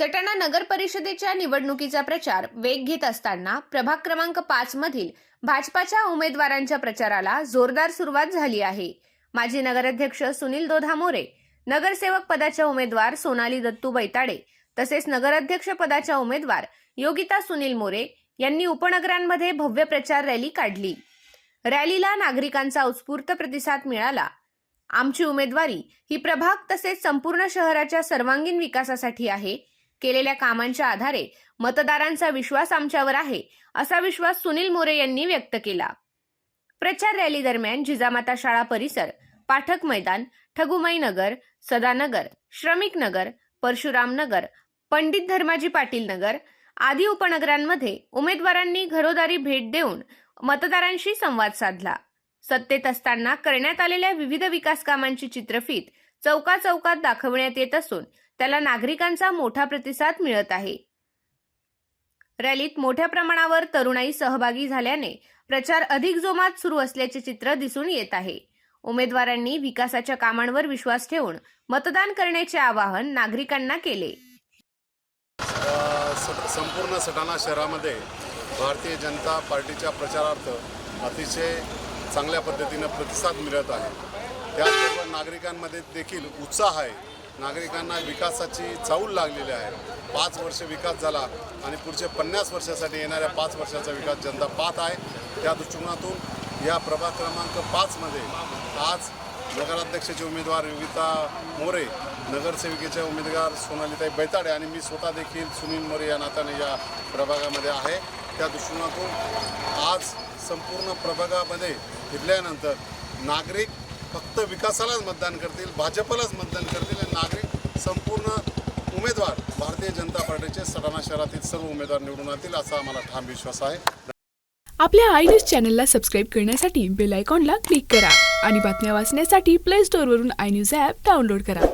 सटाणा नगर परिषदेच्या निवडणुकीचा प्रचार वेग घेत असताना प्रभाग क्रमांक पाच मधील भाजपाच्या उमेदवारांच्या प्रचाराला जोरदार सुरुवात झाली आहे. माजी नगराध्यक्ष सुनील दोधा मोरे नगरसेवक पदाच्या उमेदवार सोनाली दत्तू बैताडे तसेच नगराध्यक्ष पदाच्या उमेदवार योगिता सुनील मोरे यांनी उपनगरांमध्ये भव्य प्रचार रॅली काढली. रॅलीला नागरिकांचा उत्स्फूर्त प्रतिसाद मिळाला. आमची उमेदवारी ही प्रभाग तसेच संपूर्ण शहराच्या सर्वांगीण विकासासाठी आहे केलेल्या कामांच्या आधारे मतदारांचा विश्वास आमच्यावर आहे असा विश्वास सुनील मोरे यांनी व्यक्त केला. प्रचार रॅली दरम्यान जिजामाता शाळा परिसर पाठक मैदान ठगुमई नगर सदानगर श्रमिक नगर परशुराम नगर पंडित धर्माजी पाटील नगर आदी उपनगरांमध्ये उमेदवारांनी घरोदारी भेट देऊन मतदारांशी संवाद साधला. सत्तेत असताना करण्यात आलेल्या विविध विकास कामांची चित्रफीत चौका चौकात दाखवण्यात येत असून त्याला नागरिकांचा मोठा प्रतिसाद मिळत आहे. रॅलीत मोठ्या प्रमाणावर तरुणाई सहभागी झाल्याने प्रचार अधिक जोमात सुरू असल्याचे चित्र दिसून येत आहे. उमेदवारांनी विकासाच्या कामांवर विश्वास ठेवून मतदान करण्याचे आवाहन नागरिकांना केले. संपूर्ण सटाणा शहरामध्ये भारतीय जनता पार्टीच्या प्रचारार्थ अतिशय चांगल्या पद्धतीनं प्रतिसाद मिळत आहे. त्याचबरोबर नागरिकांमध्ये देखील उत्साह आहे. नागरिकांना विकासाची चाऊल लागलेली आहे. पाच वर्ष विकास झाला आणि पुढचे पन्नास वर्षासाठी येणाऱ्या पाच वर्षाचा विकास जनता पाहत आहे. त्या दृष्टिकोनातून या प्रभाग क्रमांक पाचमध्ये आज नगराध्यक्षाचे उमेदवार योगिता मोरे नगरसेविकेचे उमेदवार सोनालीताई बैताडे आणि मी स्वतः देखील सुनील मोरे या नात्याने या प्रभागामध्ये आहे. त्या दृष्टिकोनातून आज संपूर्ण प्रभागामध्ये फिरल्यानंतर नागरिक फक्त विकासालाच मतदान करतील भाजपलाच मतदान करतील आणि नागरिक संपूर्ण उमेदवार भारतीय जनता पार्टीचे सटाणा शहरातील सर्व उमेदवार निवडून येतील असा आम्हाला ठाम विश्वास आहे. आपल्या आय न्यूज चॅनलला सबस्क्राईब करण्यासाठी बेल आयकॉनला क्लिक करा आणि बातम्या वाचण्यासाठी प्ले स्टोअरवरून आय न्यूज ॲप डाउनलोड करा.